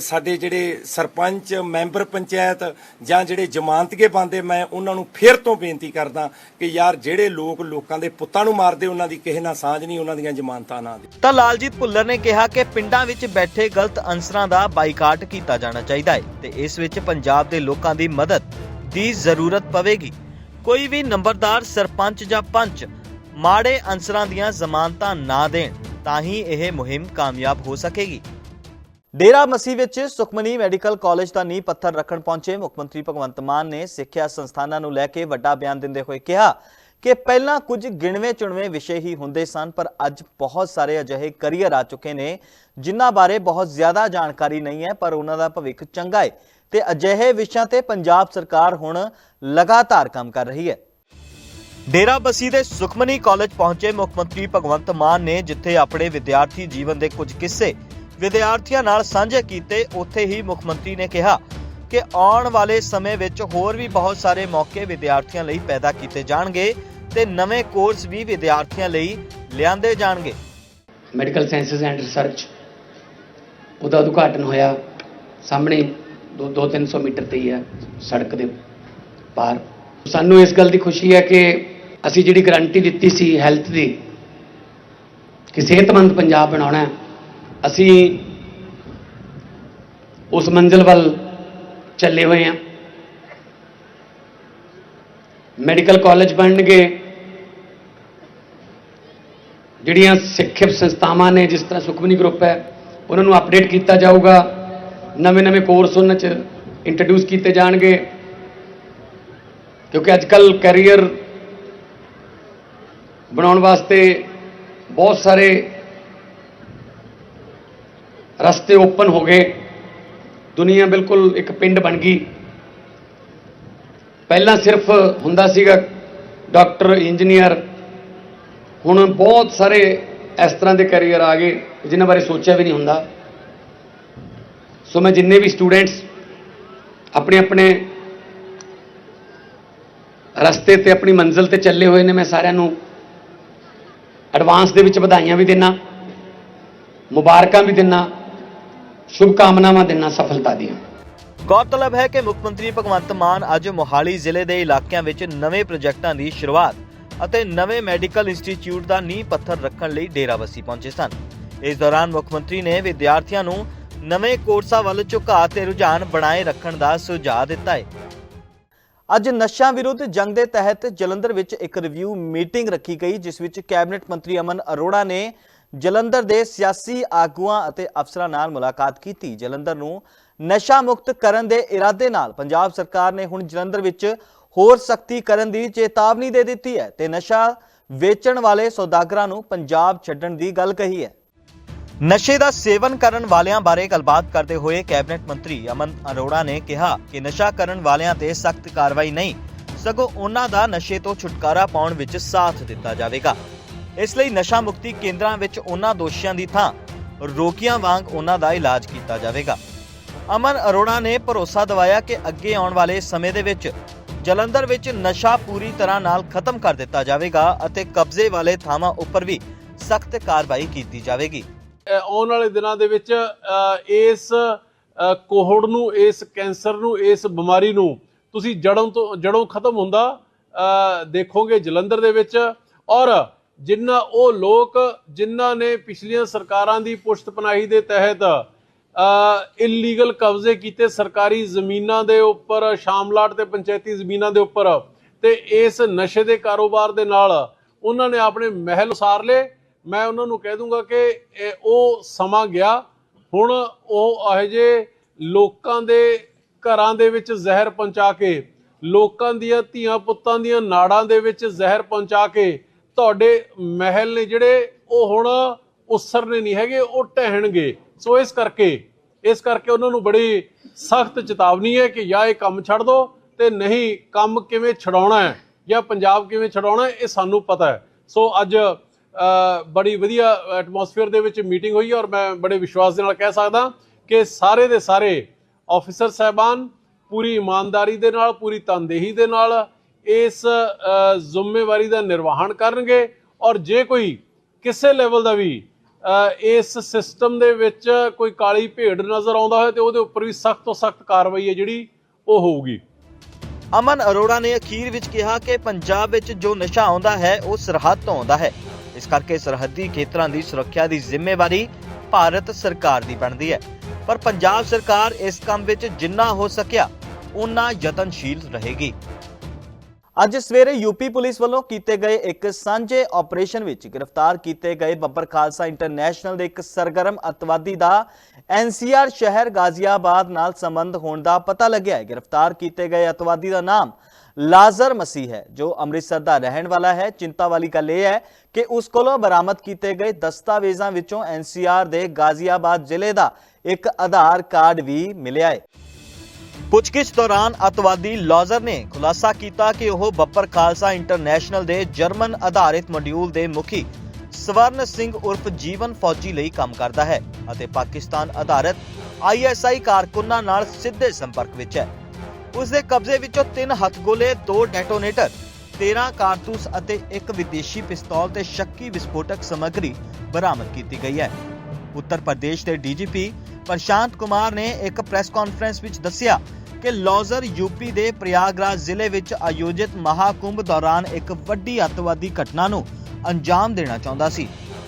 ਸਾਡੇ ਜਿਹੜੇ ਸਰਪੰਚ, ਮੈਂਬਰ ਪੰਚਾਇਤ ਜਾਂ ਜਿਹੜੇ ਜਮਾਨਤਗੇ ਬੰਦੇ, ਮੈਂ ਉਹਨਾਂ ਨੂੰ ਫਿਰ ਤੋਂ ਬੇਨਤੀ ਕਰਦਾ ਕਿ ਯਾਰ ਜਿਹੜੇ ਲੋਕ ਲੋਕਾਂ ਦੇ ਪੁੱਤਾਂ ਨੂੰ ਮਾਰਦੇ, ਉਹਨਾਂ ਦੀ ਕਿਸੇ ਨਾਲ ਸਾਂਝ ਨਹੀਂ, ਉਹਨਾਂ ਦੀਆਂ ਜ਼ਮਾਨਤਾਂ ਨਾ ਦੇ ਤਾਂ ਲਾਲਜੀਤ ਭੁੱਲਰ ਨੇ ਕਿਹਾ ਕਿ ਪਿੰਡਾਂ ਵਿੱਚ ਬੈਠੇ ਗਲਤ ਅਨਸਰਾਂ ਦਾ ਬਾਈਕਾਟ ਕੀਤਾ ਜਾਣਾ ਚਾਹੀਦਾ ਹੈ ਤੇ ਇਸ ਵਿੱਚ ਪੰਜਾਬ ਦੇ ਲੋਕਾਂ ਦੀ ਮਦਦ ਦੀ ਜ਼ਰੂਰਤ ਪਵੇਗੀ। ਕੋਈ ਵੀ ਨੰਬਰਦਾਰ, ਸਰਪੰਚ ਜਾਂ ਪੰਚ ਮਾੜੇ ਅਨਸਰਾਂ ਦੀਆਂ ਜ਼ਮਾਨਤਾਂ ਨਾ ਦੇਣ, ਤਾਂ ਹੀ ਇਹ ਮੁਹਿੰਮ ਕਾਮਯਾਬ ਹੋ ਸਕੇਗੀ। ਡੇਰਾ ਮਸੀਹ ਵਿੱਚ ਸੁਖਮਨੀ ਮੈਡੀਕਲ ਕਾਲਜ ਦਾ ਨੀਂਹ ਪੱਥਰ ਰੱਖਣ ਪਹੁੰਚੇ ਮੁੱਖ ਮੰਤਰੀ ਭਗਵੰਤ ਮਾਨ ਨੇ ਸਿੱਖਿਆ ਸੰਸਥਾਨਾਂ ਨੂੰ ਲੈ ਕੇ ਵੱਡਾ ਬਿਆਨ ਦਿੰਦੇ ਹੋਏ ਕਿਹਾ ਕਿ ਪਹਿਲਾਂ ਕੁਝ ਗਿਣਵੇਂ ਚੁਣਵੇਂ ਵਿਸ਼ੇ ਹੀ ਹੁੰਦੇ ਸਨ, ਪਰ ਅੱਜ ਬਹੁਤ ਸਾਰੇ ਅਜਿਹੇ ਕਰੀਅਰ ਆ ਚੁੱਕੇ ਨੇ, ਜਿਨ੍ਹਾਂ ਬਾਰੇ ਬਹੁਤ ਜ਼ਿਆਦਾ ਜਾਣਕਾਰੀ ਨਹੀਂ ਹੈ, ਪਰ ਉਹਨਾਂ ਦਾ ਭਵਿੱਖ ਚੰਗਾ ਹੈ ਤੇ ਅਜਿਹੇ ਵਿਸ਼ਿਆਂ ਤੇ ਪੰਜਾਬ ਸਰਕਾਰ ਹੁਣ ਲਗਾਤਾਰ ਕੰਮ ਕਰ ਰਹੀ ਹੈ। ਡੇਰਾ ਬਸੀ ਦੇ ਸੁਖਮਨੀ ਕਾਲਜ ਪਹੁੰਚੇ ਮੁੱਖ ਮੰਤਰੀ ਭਗਵੰਤ ਮਾਨ ਨੇ, ਜਿੱਥੇ ਆਪਣੇ ਵਿਦਿਆਰਥੀ ਜੀਵਨ ਦੇ ਕੁਝ ਕਿੱਸੇ ਵਿਦਿਆਰਥੀਆਂ ਨਾਲ ਸਾਂਝੇ ਕੀਤੇ, ਉੱਥੇ ਹੀ ਮੁੱਖ ਮੰਤਰੀ ਨੇ ਕਿਹਾ ਕਿ ਆਉਣ ਵਾਲੇ ਸਮੇਂ ਵਿੱਚ ਹੋਰ ਵੀ ਬਹੁਤ ਸਾਰੇ ਮੌਕੇ ਵਿਦਿਆਰਥੀਆਂ ਲਈ ਪੈਦਾ ਕੀਤੇ ਜਾਣਗੇ ਤੇ ਨਵੇਂ ਕੋਰਸ ਵੀ ਵਿਦਿਆਰਥੀਆਂ ਲਈ ਲਿਆਂਦੇ ਜਾਣਗੇ। ਮੈਡੀਕਲ ਸਾਇੰਸਸ ਐਂਡ ਰਿਸਰਚ ਉਹਦਾ ਉਦਘਾਟਨ ਹੋਇਆ। ਸਾਹਮਣੇ 2-300 ਮੀਟਰ ਤੇ ਹੀ ਹੈ ਸੜਕ ਦੇ ਪਾਰ। ਸਾਨੂੰ ਇਸ ਗੱਲ ਦੀ ਖੁਸ਼ੀ ਹੈ ਕਿ ਅਸੀਂ ਜਿਹੜੀ ਗਾਰੰਟੀ ਦਿੱਤੀ ਸੀ ਹੈਲਥ ਦੀ ਕਿ ਸਿਹਤਮੰਦ ਪੰਜਾਬ ਬਣਾਉਣਾ ਅਸੀਂ ਉਸ ਮੰਜ਼ਿਲ ਵੱਲ ਚੱਲੇ ਹੋਏ ਹਾਂ। ਮੈਡੀਕਲ ਕਾਲਜ ਬਣਨਗੇ। ਜਿਹੜੀਆਂ ਸਿੱਖਿਅਕ ਸੰਸਥਾਵਾਂ ਨੇ, ਜਿਸ ਤਰ੍ਹਾਂ ਸੁਖਮਨੀ ਗਰੁੱਪ ਹੈ, ਉਹਨਾਂ ਨੂੰ ਅਪਡੇਟ ਕੀਤਾ ਜਾਊਗਾ। ਨਵੇਂ-ਨਵੇਂ ਕੋਰਸ ਉਹਨਾਂ 'ਚ ਇੰਟਰੋਡਿਊਸ ਕੀਤੇ ਜਾਣਗੇ। ਕਿਉਂਕਿ ਅੱਜ ਕੱਲ ਕੈਰੀਅਰ ਬਣਾਉਣ ਵਾਸਤੇ ਬਹੁਤ ਸਾਰੇ ਰਸਤੇ ਓਪਨ ਹੋ ਗਏ। ਦੁਨੀਆ ਬਿਲਕੁਲ ਇੱਕ ਪਿੰਡ ਬਣ ਗਈ। ਪਹਿਲਾਂ ਸਿਰਫ ਹੁੰਦਾ ਸੀਗਾ ਡਾਕਟਰ, ਇੰਜੀਨੀਅਰ। ਹੁਣ ਬਹੁਤ ਸਾਰੇ ਇਸ ਤਰ੍ਹਾਂ ਦੇ ਕੈਰੀਅਰ ਆ ਗਏ ਜਿਨ੍ਹਾਂ ਬਾਰੇ ਸੋਚਿਆ ਵੀ ਨਹੀਂ ਹੁੰਦਾ। ਸੋ ਮੈਂ ਜਿੰਨੇ ਵੀ ਸਟੂਡੈਂਟਸ ਆਪਣੇ ਆਪਣੇ ਰਸਤੇ ਤੇ ਆਪਣੀ ਮੰਜ਼ਿਲ ਤੇ ਚੱਲੇ ਹੋਏ ਨੇ, ਮੈਂ ਸਾਰਿਆਂ ਨੂੰ ਐਡਵਾਂਸ ਦੇ ਵਿੱਚ ਵਧਾਈਆਂ ਵੀ ਦਿੰਨਾ, ਮੁਬਾਰਕਾਂ ਵੀ ਦਿੰਨਾ ਸ਼ੁਭ ਕਾਮਨਾਵਾਂ ਦਿੰਨਾ ਸਫਲਤਾ ਦੀਆਂ। ਗੌਰਤਲਬ ਹੈ ਕਿ ਮੁੱਖ ਮੰਤਰੀ ਭਗਵੰਤ ਮਾਨ ਅੱਜ ਮੋਹਾਲੀ ਜ਼ਿਲ੍ਹੇ ਦੇ ਇਲਾਕਿਆਂ ਵਿੱਚ ਨਵੇਂ ਪ੍ਰੋਜੈਕਟਾਂ ਦੀ ਸ਼ੁਰੂਆਤ ਅਤੇ ਨਵੇਂ ਮੈਡੀਕਲ ਇੰਸਟੀਚਿਊਟ ਦਾ ਨੀਂਹ ਪੱਥਰ ਰੱਖਣ ਲਈ ਡੇਰਾਬੱਸੀ ਪਹੁੰਚੇ ਸਨ। ਇਸ ਦੌਰਾਨ ਮੁੱਖ ਮੰਤਰੀ ਨੇ ਵਿਦਿਆਰਥੀਆਂ ਨੂੰ ਨਵੇਂ ਕੋਰਸਾਂ ਵੱਲ ਝੁਕਾਅ ਤੇ ਰੁਝਾਨ ਬਣਾਏ ਰੱਖਣ ਦਾ ਸੁਝਾਅ ਦਿੱਤਾ ਹੈ। ਅੱਜ ਨਸ਼ਿਆਂ ਵਿਰੁੱਧ ਜੰਗ ਦੇ ਤਹਿਤ ਜਲੰਧਰ ਵਿੱਚ ਇੱਕ ਰਿਵਿਊ ਮੀਟਿੰਗ ਰੱਖੀ ਗਈ, ਜਿਸ ਵਿੱਚ ਕੈਬਨਿਟ ਮੰਤਰੀ ਅਮਨ ਅਰੋੜਾ ਨੇ ਜਲੰਧਰ ਦੇ ਸਿਆਸੀ ਆਗੂਆਂ ਅਤੇ ਅਫਸਰਾਂ ਨਾਲ ਮੁਲਾਕਾਤ ਕੀਤੀ। ਜਲੰਧਰ ਨੂੰ ਨਸ਼ਾ ਮੁਕਤ ਕਰਨ ਦੇ ਇਰਾਦੇ ਨਾਲ ਪੰਜਾਬ ਸਰਕਾਰ ਨੇ ਹੁਣ ਜਲੰਧਰ ਵਿੱਚ ਹੋਰ ਸਖਤੀ ਕਰਨ ਦੀ ਚੇਤਾਵਨੀ ਦੇ ਦਿੱਤੀ ਹੈ ਤੇ ਨਸ਼ਾ ਵੇਚਣ ਵਾਲੇ ਸੌਦਾਗਰਾਂ ਨੂੰ ਪੰਜਾਬ ਛੱਡਣ ਦੀ ਗੱਲ ਕਹੀ ਹੈ। ਨਸ਼ੇ ਦਾ ਸੇਵਨ ਕਰਨ ਵਾਲਿਆਂ ਬਾਰੇ ਗੱਲਬਾਤ ਕਰਦੇ ਹੋਏ ਕੈਬਨਿਟ ਮੰਤਰੀ ਅਮਨ ਅਰੋੜਾ ਨੇ ਕਿਹਾ ਕਿ ਨਸ਼ਾ ਕਰਨ ਵਾਲਿਆਂ ਤੇ ਸਖਤ ਕਾਰਵਾਈ ਨਹੀਂ, ਸਗੋਂ ਉਹਨਾਂ ਦਾ ਨਸ਼ੇ ਤੋਂ ਛੁਟਕਾਰਾ ਪਾਉਣ ਵਿੱਚ ਸਾਥ ਦਿੱਤਾ ਜਾਵੇਗਾ। ਇਸ ਲਈ ਨਸ਼ਾ ਮੁਕਤੀ ਕੇਂਦਰਾਂ ਵਿੱਚ ਉਹਨਾਂ ਦੋਸ਼ੀਆਂ ਦੀ ਥਾਂ ਰੋਗੀਆਂ ਵਾਂਗ ਉਹਨਾਂ ਦਾ ਇਲਾਜ ਕੀਤਾ ਜਾਵੇਗਾ। ਅਮਨ ਅਰੋੜਾ ਨੇ ਭਰੋਸਾ ਦਿਵਾਇਆ ਕਿ ਅੱਗੇ ਆਉਣ ਵਾਲੇ ਸਮੇਂ ਦੇ ਵਿੱਚ ਜਲੰਧਰ ਵਿੱਚ ਨਸ਼ਾ ਪੂਰੀ ਤਰ੍ਹਾਂ ਨਾਲ ਖਤਮ ਕਰ ਦਿੱਤਾ ਜਾਵੇਗਾ ਅਤੇ ਕਬਜ਼ੇ ਵਾਲੇ ਥਾਵਾਂ ਉੱਪਰ ਵੀ ਸਖਤ ਕਾਰਵਾਈ ਕੀਤੀ ਜਾਵੇਗੀ। ਆਉਣ ਵਾਲੇ ਦਿਨਾਂ ਦੇ ਵਿੱਚ ਇਸ ਕੋਹੜ ਨੂੰ, ਇਸ ਕੈਂਸਰ ਨੂੰ, ਇਸ ਬਿਮਾਰੀ ਨੂੰ ਤੁਸੀਂ ਜੜੋਂ ਤੋਂ, ਜੜੋਂ ਖਤਮ ਹੁੰਦਾ ਦੇਖੋਗੇ ਜਲੰਧਰ ਦੇ ਵਿੱਚ ਔਰ ਜਿਨ੍ਹਾਂ ਉਹ ਲੋਕ ਜਿਨ੍ਹਾਂ ਨੇ ਪਿਛਲੀਆਂ ਸਰਕਾਰਾਂ ਦੀ ਪੁਸ਼ਤਪਨਾਹੀ ਦੇ ਤਹਿਤ ਇਲੀਗਲ ਕਬਜ਼ੇ ਕੀਤੇ ਸਰਕਾਰੀ ਜ਼ਮੀਨਾਂ ਦੇ ਉੱਪਰ, ਸ਼ਾਮਲਾਟ ਤੇ ਪੰਚਾਇਤੀ ਜ਼ਮੀਨਾਂ ਦੇ ਉੱਪਰ ਤੇ ਇਸ ਨਸ਼ੇ ਦੇ ਕਾਰੋਬਾਰ ਦੇ ਨਾਲ ਉਹਨਾਂ ਨੇ ਆਪਣੇ ਮਹਿਲ ਉਸਾਰ ਲਏ। ਮੈਂ ਉਹਨਾਂ ਨੂੰ ਕਹਿ ਦੂੰਗਾ ਕਿ ਉਹ ਸਮਾਂ ਗਿਆ, ਹੁਣ ਉਹ ਇਹੋ ਜਿਹੇ ਲੋਕਾਂ ਦੇ ਘਰਾਂ ਦੇ ਵਿੱਚ ਜ਼ਹਿਰ ਪਹੁੰਚਾ ਕੇ, ਲੋਕਾਂ ਦੀਆਂ ਧੀਆਂ ਪੁੱਤਾਂ ਦੀਆਂ ਨਾੜਾਂ ਦੇ ਵਿੱਚ ਜ਼ਹਿਰ ਪਹੁੰਚਾ ਕੇ, ਤੁਹਾਡੇ ਮਹਿਲ ਨੇ ਜਿਹੜੇ ਉਹ ਹੁਣ ਉਸਰਨੇ ਨਹੀਂ ਹੈਗੇ, ਉਹ ਢਹਿਣਗੇ ਸੋ ਇਸ ਕਰਕੇ ਇਸ ਕਰਕੇ ਉਹਨਾਂ ਨੂੰ ਬੜੀ ਸਖਤ ਚੇਤਾਵਨੀ ਹੈ ਕਿ ਜਾਂ ਇਹ ਕੰਮ ਛੱਡ ਦਿਓ ਤੇ ਨਹੀਂ ਕੰਮ ਕਿਵੇਂ ਛਡਾਉਣਾ ਹੈ ਜਾਂ ਪੰਜਾਬ ਕਿਵੇਂ ਛਡਾਉਣਾ ਇਹ ਸਾਨੂੰ ਪਤਾ ਹੈ। ਸੋ ਅੱਜ ਬੜੀ ਵਧੀਆ ਐਟਮੋਸਫੇਅਰ ਦੇ ਵਿੱਚ ਮੀਟਿੰਗ ਹੋਈ ਔਰ ਮੈਂ ਬੜੇ ਵਿਸ਼ਵਾਸ ਦੇ ਨਾਲ ਕਹਿ ਸਕਦਾ ਕਿ ਸਾਰੇ ਦੇ ਸਾਰੇ ਆਫੀਸਰ ਸਹਿਬਾਨ ਪੂਰੀ ਇਮਾਨਦਾਰੀ ਦੇ ਨਾਲ ਪੂਰੀ ਤਨਦੇਹੀ ਦੇ ਨਾਲ ਇਸ ਅ, ਜ਼ਿੰਮੇਵਾਰੀ ਦਾ ਨਿਰਵਾਹਨ ਕਰਨਗੇ ਔਰ ਜੇ ਕੋਈ ਕਿਸੇ ਲੈਵਲ ਦਾ ਵੀ ਇਸ ਸਿਸਟਮ ਦੇ ਵਿੱਚ ਕੋਈ ਕਾਲੀ ਭੇਡ ਨਜ਼ਰ ਆਉਂਦਾ ਹੋਵੇ ਤੇ ਉਹਦੇ ਉੱਪਰ ਵੀ ਸਖਤ ਤੋਂ ਸਖਤ ਕਾਰਵਾਈ ਹੈ ਜਿਹੜੀ ਉਹ ਹੋਊਗੀ। ਅਮਨ ਅਰੋੜਾ ਨੇ ਅਖੀਰ ਵਿੱਚ ਕਿਹਾ ਕਿ ਪੰਜਾਬ ਵਿੱਚ ਜੋ ਨਸ਼ਾ ਆਉਂਦਾ ਹੈ ਉਹ ਸਰਹੱਦ ਤੋਂ ਆਉਂਦਾ ਹੈ। ਇਸ ਕਰਕੇ ਸਰਹੱਦੀ ਖੇਤਰਾਂ ਦੀ ਸੁਰੱਖਿਆ ਦੀ ਜ਼ਿੰਮੇਵਾਰੀ ਭਾਰਤ ਸਰਕਾਰ ਦੀ ਬਣਦੀ ਹੈ। ਪਰ ਪੰਜਾਬ ਸਰਕਾਰ ਇਸ ਕੰਮ ਵਿੱਚ ਜਿੰਨਾ ਹੋ ਸਕਿਆ ਉਨਾ ਯਤਨਸ਼ੀਲ ਰਹੇਗੀ। ਅੱਜ ਸਵੇਰੇ ਯੂਪੀ ਪੁਲਿਸ ਵੱਲੋਂ ਕੀਤੇ ਗਏ ਇੱਕ ਸਾਂਝੇ ਆਪਰੇਸ਼ਨ ਵਿੱਚ ਗ੍ਰਿਫਤਾਰ ਕੀਤੇ ਗਏ ਬੱਬਰ ਖਾਲਸਾ ਇੰਟਰਨੈਸ਼ਨਲ ਦੇ ਇੱਕ ਸਰਗਰਮ ਅਤਵਾਦੀ ਦਾ ਐਨਸੀਆਰ ਸ਼ਹਿਰ ਗਾਜ਼ੀਆਬਾਦ ਨਾਲ ਸੰਬੰਧ ਹੋਣ ਦਾ ਪਤਾ ਲੱਗਿਆ ਹੈ। ਗ੍ਰਿਫਤਾਰ ਕੀਤੇ ਗਏ ਅਤਵਾਦੀ ਦਾ ਨਾਮ ਲਾਜ਼ਰ ਮਸੀਹ ਹੈ, ਜੋ ਅੰਮ੍ਰਿਤਸਰ ਦਾ ਰਹਿਣ ਵਾਲਾ ਹੈ। ਚਿੰਤਾ ਵਾਲੀ ਗੱਲ ਇਹ ਹੈ ਕਿ ਉਸ ਕੋਲੋਂ ਬਰਾਮਦ ਕੀਤੇ ਗਏ ਦਸਤਾਵੇਜ਼ਾਂ ਵਿੱਚੋਂ ਐਨਸੀਆਰ ਦੇ ਗਾਜ਼ੀਆਬਾਦ ਜ਼ਿਲ੍ਹੇ ਦਾ ਇੱਕ ਆਧਾਰ ਕਾਰਡ ਵੀ ਮਿਲਿਆ ਹੈ। ਪੁੱਛਗਿੱਛ ਦੌਰਾਨ ਅਤਵਾਦੀ ਲੌਜ਼ਰ ਨੇ ਖੁਲਾਸਾ ਕੀਤਾ ਕਿ ਉਹ ਬੱਪਰ ਖਾਲਸਾ ਇੰਟਰਨੈਸ਼ਨਲ ਦੇ ਜਰਮਨ ਆਧਾਰਿਤ ਮੋਡਿਊਲ ਦੇ ਮੁਖੀ ਸਵਰਨ ਸਿੰਘ ਉਰਫ ਜੀਵਨ ਫੌਜੀ ਲਈ ਕੰਮ ਕਰਦਾ ਹੈ ਅਤੇ ਪਾਕਿਸਤਾਨ ਆਧਾਰਿਤ ਆਈਐਸਆਈ ਕਾਰਕੁਨਾਂ ਨਾਲ ਸਿੱਧੇ ਸੰਪਰਕ ਵਿੱਚ ਹੈ। ਉਸ ਦੇ ਕਬਜ਼ੇ ਵਿੱਚੋਂ ਤਿੰਨ ਹੱਥਗੋਲੇ, ਦੋ ਡੈਟੋਨੇਟਰ 13 ਕਾਰਤੂਸ ਅਤੇ ਇੱਕ ਵਿਦੇਸ਼ੀ ਪਿਸਤੌਲ ਤੇ ਸ਼ੱਕੀ ਵਿਸਫੋਟਕ ਸਮੱਗਰੀ ਬਰਾਮਦ ਕੀਤੀ ਗਈ ਹੈ। ਉੱਤਰ ਪ੍ਰਦੇਸ਼ ਦੇ ਡੀਜੀਪੀ ਪ੍ਰਸ਼ਾਂਤ ਕੁਮਾਰ ਨੇ ਇੱਕ ਪ੍ਰੈਸ ਕਾਨਫਰੰਸ ਵਿੱਚ ਦੱਸਿਆ ਕਿ ਲੌਜ਼ਰ ਯੂਪੀ ਦੇ ਪ੍ਰਯਾਗਰਾਜ ਜ਼ਿਲ੍ਹੇ ਵਿੱਚ ਆਯੋਜਿਤ ਮਹਾਕੁੰਭ ਦੌਰਾਨ ਇੱਕ ਵੱਡੀ ਅੱਤਵਾਦੀ ਘਟਨਾ ਨੂੰ ਅੰਜਾਮ ਦੇਣਾ ਚਾਹੁੰਦਾ ਸੀ।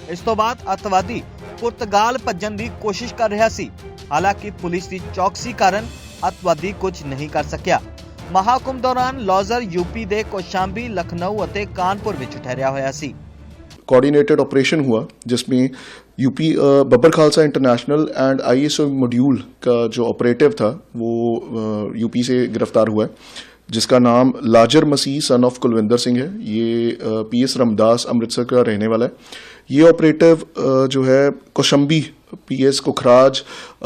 ਇਸ ਤੋਂ ਬਾਅਦ ਅੱਤਵਾਦੀ ਪੁਰਤਗਾਲ ਭੱਜਣ ਦੀ ਕੋਸ਼ਿਸ਼ ਕਰ ਰਿਹਾ ਸੀ। ਹਾਲਾਂਕਿ ਪੁਲਿਸ ਦੀ ਚੌਕਸੀ ਕਾਰਨ ਅੱਤਵਾਦੀ ਕੁਝ ਨਹੀਂ ਕਰ ਸਕਿਆ ਮਹਾਕੁੰਭ ਦੌਰਾਨ ਲੌਜ਼ਰ ਯੂਪੀ ਦੇ ਕੋਸ਼ਾਂਬੀ ਲਖਨਊ ਅਤੇ ਕਾਨਪੁਰ ਵਿੱਚ ਠਹਿਰਿਆ ਹੋਇਆ ਸੀ कोऑर्डिनेटेड ऑपरेशन हुआ जिसमें UP a, Babbar Khalsa international and ISO module का जो ऑपरेटिव था वो अ, यूपी से गिरफ्तार हुआ है जिसका नाम Lazar Masih son of Kulwinder Singh है ये पी एस रमदास अमृतसर का रहने वाला है ये ऑपरेटिव जो है, Kaushambi P S Kukhraj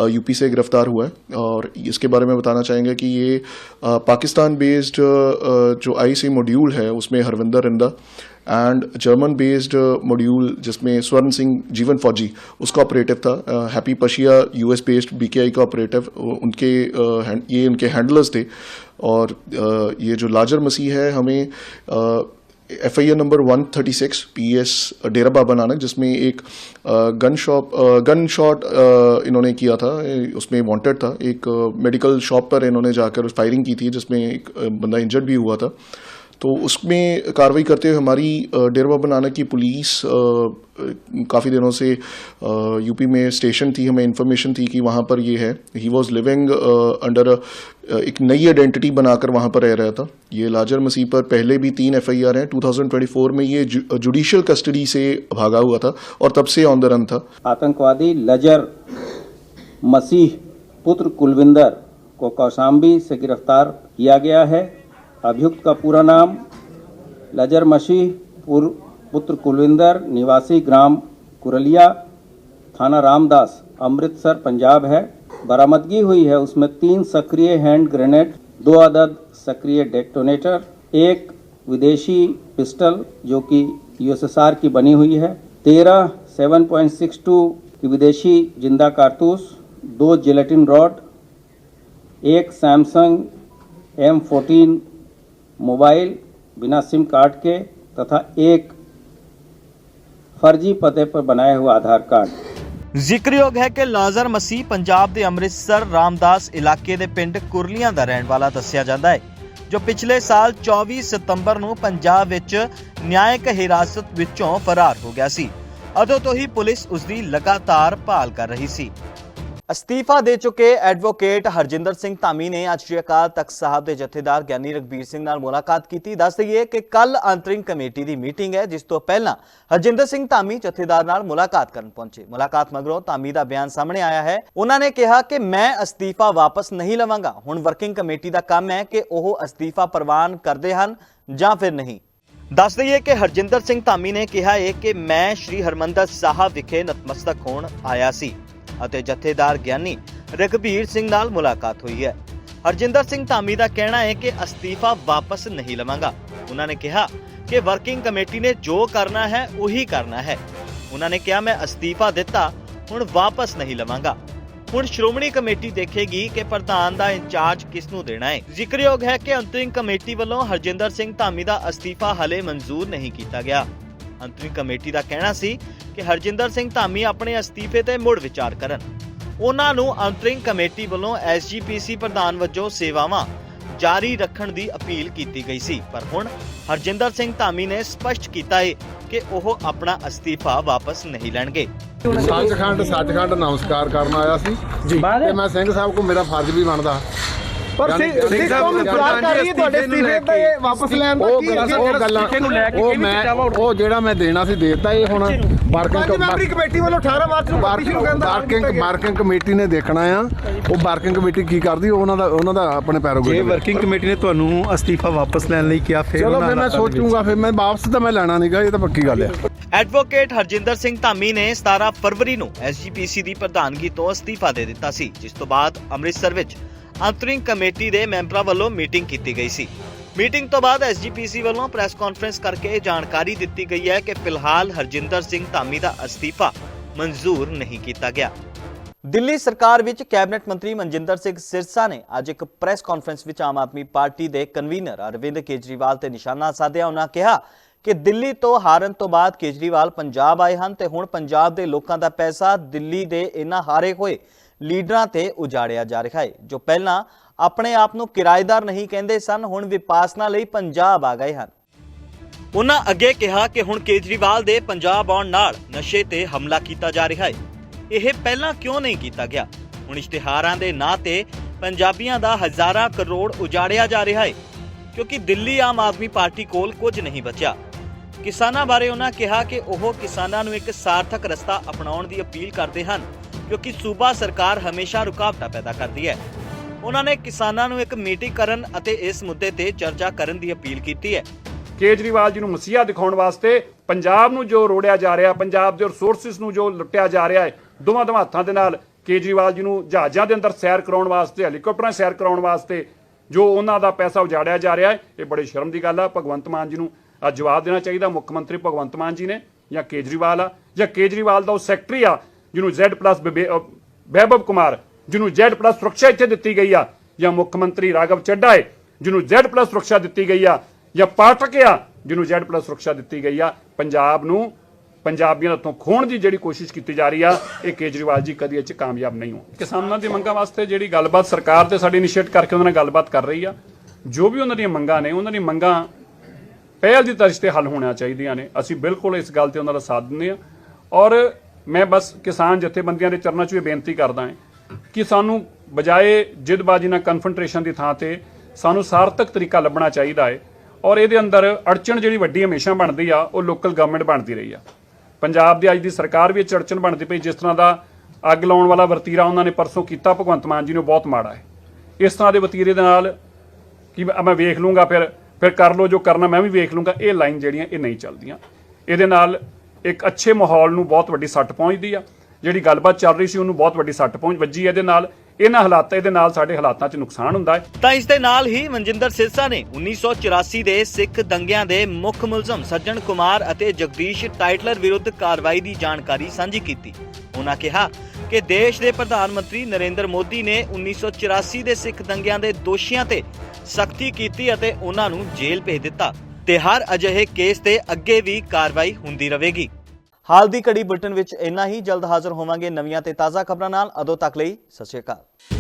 UP से गिरफ़्तार हुआ है और इसके बारे में बताना चाहेंगे कि ये पाकिस्तान बेस्ड जो आई सी मॉड्यूल है, उसमें Harvinder Rinda and German based module जिसमें स्वर्ण सिंह जीवन फौजी, उसका ऑपरेटिव था Happy Passia US based BKI का ऑपरेटिव उनके ये उनके हैंडलर्स थे और ये जो लाजर मसीह है, हमें F I number 136 P S Dera Baba Nanak जिसमें एक गन शॉप गन शॉट इन्होंने किया था उसमें वांटेड था, एक मेडिकल शॉप पर इन्होंने जाकर फायरिंग की थी, जिसमें एक बंदा इंजर्ड भी हुआ था। तो उसमें कार्रवाई करते हुए हमारी डेर बाबा नानक की पुलिस काफ़ी दिनों से यूपी में स्टेशन थी, हमें इन्फॉर्मेशन थी कि वहाँ पर ये है। ही वॉज़ लिविंग अंडर एक नई आइडेंटिटी बनाकर वहाँ पर रह रहा था। ये लाजर मसीह पर पहले भी तीन एफ़ आई आर हैं। 2024 में ये जुडिशियल कस्टडी से भागा हुआ था और तब से ऑन द रन था। आतंकवादी लजर मसीह पुत्र कुलविंदर को कौशाम्बी से गिरफ़्तार किया गया है। अभियुक्त का पूरा नाम, लजर मसीह पुत्र कुलविंदर, निवासी ग्राम कुरलिया, थाना रामदास, अमृतसर, पंजाब है। बरामदगी हुई है, उसमें तीन सक्रिय हैंड ग्रेनेड, दो अदद सक्रिय डेटोनेटर, एक विदेशी पिस्टल जो कि यूएसएसआर की बनी हुई है, तेरह 7.62 की विदेशी ज़िंदा कारतूस, दो जिलेटिन रॉड, एक सैमसंग एम फोर्टीन मोबाइल बिना सिम कार्ड के तथा एक फर्जी पते पर बनाया हुआ आधार कार्ड ਜ਼ਿਕਰਯੋਗ ਹੈ ਕਿ ਲਾਜ਼ਰ ਮਸੀਹ ਪੰਜਾਬ ਦੇ ਅੰਮ੍ਰਿਤਸਰ ਰਾਮਦਾਸ ਇਲਾਕੇ ਦੇ ਪਿੰਡ ਕੁਰਲੀਆਂ ਦਾ ਰਹਿਣ ਵਾਲਾ ਦੱਸਿਆ ਜਾਂਦਾ ਹੈ ਜੋ ਪਿਛਲੇ ਸਾਲ 24 ਸਤੰਬਰ ਨੂੰ ਪੰਜਾਬ ਵਿੱਚ ਨਿਆਇਕ ਹਿਰਾਸਤ ਵਿੱਚੋਂ ਫਰਾਰ ਹੋ ਗਿਆ ਸੀ ਉਦੋਂ ਤੋਂ ਹੀ ਪੁਲਿਸ ਉਸ ਦੀ ਲਗਾਤਾਰ ਭਾਲ ਕਰ ਰਹੀ ਸੀ ਅਸਤੀਫਾ ਦੇ ਚੁੱਕੇ ਐਡਵੋਕੇਟ ਹਰਜਿੰਦਰ ਸਿੰਘ ਧਾਮੀ ਨੇ ਅੱਜ ਸ਼੍ਰੀ ਅਕਾਲ ਤਖਤ ਸਾਹਿਬ ਦੇ ਜਥੇਦਾਰ ਗਿਆਨੀ ਰਗਬੀਰ ਸਿੰਘ ਨਾਲ ਮੁਲਾਕਾਤ ਕੀਤੀ। ਦੱਸ ਦਈਏ ਕਿ ਕੱਲ ਅੰਤਰਿੰਗ ਕਮੇਟੀ ਦੀ ਮੀਟਿੰਗ ਹੈ, ਜਿਸ ਤੋਂ ਪਹਿਲਾਂ ਹਰਜਿੰਦਰ ਸਿੰਘ ਧਾਮੀ ਜਥੇਦਾਰ ਨਾਲ ਮੁਲਾਕਾਤ ਕਰਨ ਪਹੁੰਚੇ। ਮੁਲਾਕਾਤ ਮਗਰੋਂ ਧਾਮੀ ਦਾ ਬਿਆਨ ਸਾਹਮਣੇ ਆਇਆ ਹੈ। ਉਹਨਾਂ ਨੇ ਕਿਹਾ ਕਿ ਮੈਂ ਅਸਤੀਫਾ ਵਾਪਸ ਨਹੀਂ ਲਵਾਂਗਾ। ਹੁਣ ਵਰਕਿੰਗ ਕਮੇਟੀ ਦਾ ਕੰਮ ਹੈ ਕਿ ਉਹ ਅਸਤੀਫਾ ਪ੍ਰਵਾਨ ਕਰਦੇ ਹਨ ਜਾਂ ਫਿਰ ਨਹੀਂ। ਦੱਸ ਦਈਏ ਕਿ ਹਰਜਿੰਦਰ ਸਿੰਘ ਧਾਮੀ ਨੇ ਕਿਹਾ ਹੈ ਕਿ ਮੈਂ ਸ਼੍ਰੀ ਹਰਮੰਦਰ ਸਾਹਿਬ ਵਿਖੇ ਨਤਮਸਤਕ ਹੋਣ ਆਇਆ ਸੀ। ਅਤੇ ਜਥੇਦਾਰ ਗਿਆਨੀ ਰਘਬੀਰ ਸਿੰਘ ਨਾਲ ਮੁਲਾਕਾਤ ਹੋਈ ਹੈ। ਹਰਜਿੰਦਰ ਸਿੰਘ ਧਾਮੀ ਦਾ ਕਹਿਣਾ ਹੈ ਕਿ ਅਸਤੀਫਾ ਵਾਪਸ ਨਹੀਂ ਲਵਾਂਗਾ। ਉਹਨਾਂ ਨੇ ਕਿਹਾ ਕਿ ਵਰਕਿੰਗ ਕਮੇਟੀ ਨੇ ਜੋ ਕਰਨਾ ਹੈ, ਉਹੀ ਕਰਨਾ ਹੈ। ਉਹਨਾਂ ਨੇ ਕਿਹਾ, ਮੈਂ ਅਸਤੀਫਾ ਦਿੱਤਾ, ਹੁਣ ਵਾਪਸ ਨਹੀਂ ਲਵਾਂਗਾ। ਹੁਣ ਸ਼੍ਰੋਮਣੀ ਕਮੇਟੀ ਦੇਖੇਗੀ ਕਿ ਪ੍ਰਧਾਨ ਦਾ ਇੰਚਾਰਜ ਕਿਸ ਨੂੰ ਦੇਣਾ ਹੈ। ਜ਼ਿਕਰਯੋਗ ਹੈ ਕਿ ਅੰਤਰਿੰਗ ਕਮੇਟੀ ਵੱਲੋਂ ਹਰਜਿੰਦਰ ਸਿੰਘ ਧਾਮੀ ਦਾ ਅਸਤੀਫਾ ਹਲੇ ਮਨਜ਼ੂਰ ਨਹੀਂ ਕੀਤਾ ਗਿਆ। ਅੰਤਰਿਮ ਕਮੇਟੀ ਦਾ ਕਹਿਣਾ ਸੀ ਕਿ ਹਰਜਿੰਦਰ ਸਿੰਘ ਧਾਮੀ ਆਪਣੇ ਅਸਤੀਫੇ ਤੇ ਮੁੜ ਵਿਚਾਰ ਕਰਨ। ਉਹਨਾਂ ਨੂੰ ਅੰਤਰਿਮ ਕਮੇਟੀ ਵੱਲੋਂ ਐਸਜੀਪੀਸੀ ਪ੍ਰਧਾਨ ਵਜੋਂ ਸੇਵਾਵਾਂ ਜਾਰੀ ਰੱਖਣ ਦੀ ਅਪੀਲ ਕੀਤੀ ਗਈ ਸੀ। ਪਰ ਹੁਣ ਹਰਜਿੰਦਰ ਸਿੰਘ ਧਾਮੀ ਨੇ ਸਪਸ਼ਟ ਕੀਤਾ ਹੈ ਕਿ ਉਹ ਆਪਣਾ ਅਸਤੀਫਾ ਵਾਪਸ ਨਹੀਂ ਲੈਣਗੇ। ਸੱਚਖੰਡ ਸੱਚਖੰਡ ਨਮਸਕਾਰ ਕਰਨ ਆਇਆ ਸੀ। ਜੀ। ਤੇ ਮੈਂ ਸਿੰਘ ਸਾਹਿਬ ਕੋ ਮੇਰਾ ਫਰਜ਼ ਵੀ ਬਣਦਾ। ਪਰ ਸਿੰਘ ਸਾਹਿਬ ਇਤਰਾਜ਼ ਕਰ ਰਹੀ ਹੈ ਤੁਹਾਡੇ ਅਸਤੀਫੇ ਤੇ ਵਾਪਸ ਲੈਣ ਦਾ ਉਹ ਕੀ ਗੱਲਾਂ ਉਹ ਗੱਲਾਂ ਉਹ ਮੈਂ ਉਹ ਜਿਹੜਾ ਮੈਂ ਦੇਣਾ ਸੀ ਦੇਤਾ ਇਹ ਹੁਣ ਮੈਂਬਰੀ ਕਮੇਟੀ ਵੱਲੋਂ 18 ਮਾਰਚ ਨੂੰ ਪਾਰਟੀ ਸ਼ੁਰੂ ਕਰਨ ਦਾ ਗਿਆ। ਵਰਕਿੰਗ ਕਮੇਟੀ ਨੇ ਦੇਖਣਾ ਆ। ਉਹ ਵਰਕਿੰਗ ਕਮੇਟੀ ਕੀ ਕਰਦੀ ਉਹ ਉਹਨਾਂ ਦਾ ਉਹਨਾਂ ਦਾ ਆਪਣੇ ਜੇ ਪੈਰੋਗੇ ਵਰਕਿੰਗ ਕਮੇਟੀ ਨੇ ਤੁਹਾਨੂੰ ਅਸਤੀਫਾ ਵਾਪਸ ਲੈਣ ਲਈ ਕਿਹਾ ਫਿਰ ਚਲੋ ਫਿਰ ਮੈਂ ਸੋਚੂਗਾ ਫਿਰ ਮੈਂ ਵਾਪਸ ਤਾਂ ਮੈਂ ਲੈਣਾ ਨਹੀਂਗਾ ਇਹ ਤਾਂ ਪੱਕੀ ਗੱਲ ਆ। ਐਡਵੋਕੇਟ ਹਰਜਿੰਦਰ ਸਿੰਘ ਧਾਮੀ ਨੇ 17 ਫਰਵਰੀ ਨੂੰ ਐਸਜੀਪੀਸੀ ਦੀ ਪ੍ਰਧਾਨਗੀ ਤੋਂ ਅਸਤੀਫਾ ਦੇ ਦਿੱਤਾ ਸੀ ਜਿਸ ਤੋਂ ਬਾਅਦ ਅੰਮ੍ਰਿਤਸਰ ਵਿੱਚ ਅੰਤਰਿੰਗ ਕਮੇਟੀ ਦੇ ਮੈਂਬਰਾਂ ਵੱਲੋਂ ਮੀਟਿੰਗ ਕੀਤੀ ਗਈ ਸੀ। ਮੀਟਿੰਗ ਤੋਂ ਬਾਅਦ ਐਸਜੀਪੀਸੀ ਵੱਲੋਂ ਪ੍ਰੈਸ ਕਾਨਫਰੰਸ ਕਰਕੇ ਇਹ ਜਾਣਕਾਰੀ ਦਿੱਤੀ ਗਈ ਹੈ ਕਿ ਫਿਲਹਾਲ ਹਰਜਿੰਦਰ ਸਿੰਘ ਧਾਮੀ ਦਾ ਅਸਤੀਫਾ ਮਨਜ਼ੂਰ ਨਹੀਂ ਕੀਤਾ ਗਿਆ। ਦਿੱਲੀ ਸਰਕਾਰ ਵਿੱਚ ਕੈਬਨਿਟ ਮੰਤਰੀ ਮਨਜਿੰਦਰ ਸਿੰਘ ਸਿਰਸਾ ਨੇ ਅੱਜ ਇੱਕ ਪ੍ਰੈਸ ਕਾਨਫਰੰਸ ਵਿੱਚ ਆਮ ਆਦਮੀ ਪਾਰਟੀ ਦੇ ਕਨਵੀਨਰ ਅਰਵਿੰਦ ਕੇਜਰੀਵਾਲ ਤੇ ਨਿਸ਼ਾਨਾ ਸਾਧਿਆ। ਉਹਨਾਂ ਕਿਹਾ ਕਿ ਦਿੱਲੀ ਤੋਂ ਹਾਰਨ ਤੋਂ ਬਾਅਦ ਕੇਜਰੀਵਾਲ ਪੰਜਾਬ ਆਏ ਹਨ ਤੇ ਹੁਣ ਪੰਜਾਬ ਦੇ ਲੋਕਾਂ ਦਾ ਪੈਸਾ ਦਿੱਲੀ ਦੇ ਇਹਨਾਂ ਹਾਰੇ ਹੋਏ ਲੀਡਰਾਂ ਤੇ ਉਜਾੜਿਆ ਜਾ ਰਿਹਾ ਹੈ, ਜੋ ਪਹਿਲਾਂ ਆਪਣੇ ਆਪ ਨੂੰ ਕਿਰਾਏਦਾਰ ਨਹੀਂ ਕਹਿੰਦੇ ਸਨ, ਹੁਣ ਵਿਪਾਸਨਾ ਲਈ ਪੰਜਾਬ ਆ ਗਏ ਹਨ। ਉਹਨਾਂ ਅੱਗੇ ਕਿਹਾ ਕਿ ਹੁਣ ਕੇਜਰੀਵਾਲ ਦੇ ਪੰਜਾਬ ਆਉਣ ਨਾਲ ਨਸ਼ੇ ਤੇ ਹਮਲਾ ਕੀਤਾ ਜਾ ਰਿਹਾ ਹੈ। ਇਹ ਪਹਿਲਾਂ ਕਿਉਂ ਨਹੀਂ ਕੀਤਾ ਗਿਆ? ਹੁਣ ਇਸ਼ਤਿਹਾਰਾਂ ਦੇ ਨਾਂ ਤੇ ਪੰਜਾਬੀਆਂ ਦਾ ਹਜ਼ਾਰਾਂ ਕਰੋੜ ਉਜਾੜਿਆ ਜਾ ਰਿਹਾ ਹੈ, ਕਿਉਂਕਿ ਦਿੱਲੀ ਆਮ ਆਦਮੀ ਪਾਰਟੀ ਕੋਲ ਕੁਝ ਨਹੀਂ ਬਚਿਆ। ਕਿਸਾਨਾਂ ਬਾਰੇ ਉਹਨਾਂ ਕਿਹਾ ਕਿ ਉਹ ਕਿਸਾਨਾਂ ਨੂੰ ਇੱਕ ਸਾਰਥਕ ਰਸਤਾ ਅਪਣਾਉਣ ਦੀ ਅਪੀਲ ਕਰਦੇ ਹਨ। ਕਿਉਂਕਿ ਸੂਬਾ ਸਰਕਾਰ ਹਮੇਸ਼ਾ ਰੁਕਾਵਟਾਂ ਪੈਦਾ ਕਰਦੀ ਹੈ। ਉਹਨਾਂ ਨੇ ਕਿਸਾਨਾਂ ਨੂੰ ਇੱਕ ਮੀਟਿੰਗ ਕਰਨ ਅਤੇ ਇਸ ਮੁੱਦੇ ਤੇ ਚਰਚਾ ਕਰਨ ਦੀ ਅਪੀਲ ਕੀਤੀ ਹੈ। ਕੇਜਰੀਵਾਲ ਜੀ ਨੂੰ ਮਸੀਹਾ ਦਿਖਾਉਣ ਵਾਸਤੇ ਪੰਜਾਬ ਨੂੰ ਜੋ ਰੋੜਿਆ ਜਾ ਰਿਹਾ, ਪੰਜਾਬ ਦੇ ਰਿਸੋਰਸਿਸ ਨੂੰ ਜੋ ਲੁੱਟਿਆ ਜਾ ਰਿਹਾ ਹੈ, ਦੋਵਾਂ ਦੋਵਾਂ ਹੱਥਾਂ ਦੇ ਨਾਲ ਕੇਜਰੀਵਾਲ ਜੀ ਨੂੰ ਜਹਾਜ਼ਾਂ ਦੇ ਅੰਦਰ ਸੈਰ ਕਰਾਉਣ ਵਾਸਤੇ ਹੈਲੀਕਾਪਟਰਾਂ ਸੈਰ ਕਰਾਉਣ ਵਾਸਤੇ ਜੋ ਉਹਨਾਂ ਦਾ ਪੈਸਾ ਉਜਾੜਿਆ ਜਾ ਰਿਹਾ ਹੈ, ਇਹ ਬੜੇ ਸ਼ਰਮ ਦੀ ਗੱਲ ਆ। ਭਗਵੰਤ ਮਾਨ ਜੀ ਨੂੰ ਅੱਜ ਜਵਾਬ ਦੇਣਾ ਚਾਹੀਦਾ। ਮੁੱਖ ਮੰਤਰੀ ਭਗਵੰਤ ਮਾਨ ਜੀ ਨੇ ਜਾਂ ਕੇਜਰੀਵਾਲ ਆ ਜਾਂ ਕੇਜਰੀਵਾਲ ਦਾ ਉਹ ਸੈਕਟਰੀ ਆ ਜਿਹਨੂੰ Z+ ਵੈਭਵ ਕੁਮਾਰ, ਜਿਹਨੂੰ Z+ ਸੁਰੱਖਿਆ ਇੱਥੇ ਦਿੱਤੀ ਗਈ ਆ, ਜਾਂ ਮੁੱਖ ਮੰਤਰੀ ਰਾਘਵ ਚੱਡਾ ਹੈ ਜਿਹਨੂੰ Z+ ਸੁਰੱਖਿਆ ਦਿੱਤੀ ਗਈ ਆ, ਜਾਂ ਪਾਠਕ ਆ, ਜਿਹਨੂੰ Z+ ਸੁਰੱਖਿਆ ਦਿੱਤੀ ਗਈ ਆ। ਪੰਜਾਬ ਨੂੰ ਪੰਜਾਬੀਆਂ ਤੋਂ ਖੋਣ ਦੀ ਜਿਹੜੀ ਕੋਸ਼ਿਸ਼ ਕੀਤੀ ਜਾ ਰਹੀ ਆ, ਇਹ ਕੇਜਰੀਵਾਲ ਜੀ ਕਦੀ ਇਹ ਚ ਕਾਮਯਾਬ ਨਹੀਂ ਹੋ ਕਿਸਾਨਾਂ ਦੀ ਮੰਗਾਂ ਵਾਸਤੇ ਜਿਹੜੀ ਗੱਲਬਾਤ ਸਰਕਾਰ ਤੇ ਸਾਡੀ ਇਨੀਸ਼ੀਏਟ ਕਰਕੇ ਉਹਨਾਂ ਨਾਲ ਗੱਲਬਾਤ ਕਰ ਰਹੀ ਆ, ਜੋ ਵੀ ਉਹਨਾਂ ਦੀਆਂ ਮੰਗਾਂ ਨੇ, ਉਹਨਾਂ ਦੀਆਂ ਮੰਗਾਂ ਪਹਿਲ ਦੀ ਤਰਜ਼ ਤੇ ਹੱਲ ਹੋਣੀਆਂ ਚਾਹੀਦੀਆਂ ਨੇ। ਅਸੀਂ ਬਿਲਕੁਲ ਇਸ ਗੱਲ ਤੇ ਉਹਨਾਂ ਦਾ ਸਾਥ ਦਿੰਦੇ ਆ। ਔਰ ਮੈਂ ਬਸ ਕਿਸਾਨ ਜਥੇਬੰਦੀਆਂ ਦੇ ਚਰਨਾਂ 'ਚ ਵੀ ਬੇਨਤੀ ਕਰਦਾ ਹਾਂ ਕਿ ਸਾਨੂੰ ਬਜਾਏ ਜਿੱਦਬਾਜ਼ੀ ਨਾਲ ਕਨਫਰੰਟ੍ਰੇਸ਼ਨ ਦੀ ਥਾਂ ਤੇ ਸਾਨੂੰ ਸਾਰਥਕ ਤਰੀਕਾ ਲੱਭਣਾ ਚਾਹੀਦਾ ਹੈ ਔਰ ਇਹਦੇ ਅੰਦਰ ਅੜਚਣ ਜਿਹੜੀ ਵੱਡੀ ਹਮੇਸ਼ਾ ਬਣਦੀ ਆ, ਉਹ ਲੋਕਲ ਗਵਰਨਮੈਂਟ ਬਣਦੀ ਰਹੀ ਆ। ਪੰਜਾਬ ਦੀ ਅੱਜ ਦੀ ਸਰਕਾਰ ਵੀ ਇਹ 'ਚ ਅੜਚਣ ਬਣਦੀ ਪਈ, ਜਿਸ ਤਰ੍ਹਾਂ ਦਾ ਅੱਗ ਲਾਉਣ ਵਾਲਾ ਵਰਤੀਰਾ ਉਹਨਾਂ ਨੇ ਪਰਸੋਂ ਕੀਤਾ, ਭਗਵੰਤ ਮਾਨ ਜੀ ਨੂੰ ਬਹੁਤ ਮਾੜਾ ਹੈ। ਇਸ ਤਰ੍ਹਾਂ ਦੇ ਵਤੀਰੇ ਦੇ ਨਾਲ ਕਿ ਮੈਂ ਮੈਂ ਵੇਖ ਲੂੰਗਾ ਫਿਰ ਫਿਰ ਕਰ ਲਓ, ਜੋ ਕਰਨਾ ਮੈਂ ਵੀ ਵੇਖ ਲੂੰਗਾ, ਇਹ ਲਾਈਨ ਜਿਹੜੀਆਂ, ਇਹ ਨਹੀਂ ਚੱਲਦੀਆਂ। ਇਹਦੇ ਨਾਲ ਇੱਕ ਅੱਛੇ ਮਾਹੌਲ ਨੂੰ ਬਹੁਤ ਵੱਡੀ ਸੱਟ ਪਹੁੰਚਦੀ ਆ। ਜਿਹੜੀ ਗੱਲਬਾਤ ਚੱਲ ਰਹੀ ਸੀ, ਉਹਨੂੰ ਬਹੁਤ ਵੱਡੀ ਸੱਟ ਪਹੁੰਚ ਵੱਜੀ ਇਹਦੇ ਨਾਲ। ਇਹਨਾਂ ਹਾਲਾਤਾਂ, ਇਹਦੇ ਨਾਲ ਸਾਡੇ ਹਾਲਾਤਾਂ 'ਚ ਨੁਕਸਾਨ ਹੁੰਦਾ ਹੈ। ਤਾਂ ਇਸ ਦੇ ਨਾਲ ਹੀ ਮਨਜਿੰਦਰ ਸਿਰਸਾ ਨੇ 1984 ਦੇ ਸਿੱਖ ਦੰਗਿਆਂ ਦੇ ਮੁੱਖ ਮੁਲਜ਼ਮ ਸੱਜਣ ਕੁਮਾਰ ਅਤੇ ਜਗਦੀਸ਼ ਟਾਈਟਲਰ ਵਿਰੁੱਧ ਕਾਰਵਾਈ ਦੀ ਜਾਣਕਾਰੀ ਸਾਂਝੀ ਕੀਤੀ। ਉਹਨਾਂ ਕਿਹਾ ਕਿ ਦੇਸ਼ ਦੇ ਪ੍ਰਧਾਨ ਮੰਤਰੀ ਨਰਿੰਦਰ ਮੋਦੀ ਨੇ 1984 ਦੇ ਸਿੱਖ ਦੰਗਿਆਂ ਦੇ ਦੋਸ਼ੀਆਂ ਤੇ ਸਖਤੀ ਕੀਤੀ ਅਤੇ ਉਹਨਾਂ ਨੂੰ ਜੇਲ੍ਹ ਭੇਜ ਦਿੱਤਾ। ਤੇ ਹਰ ਅਜਿਹੇ ਕੇਸ ਤੇ ਅੱਗੇ ਵੀ ਕਾਰਵਾਈ ਹੁੰਦੀ ਰਹੇਗੀ। ਹਾਲ ਦੀ ਘੜੀ ਬੁਲਟਨ ਵਿੱਚ ਇੰਨਾ ਹੀ। ਜਲਦ ਹਾਜ਼ਰ ਹੋਵਾਂਗੇ ਨਵੀਆਂ ਤੇ ਤਾਜ਼ਾ ਖਬਰਾਂ ਨਾਲ। ਅਦੋਂ ਤੱਕ ਲਈ ਸਤਿ ਸ਼੍ਰੀ ਅਕਾਲ।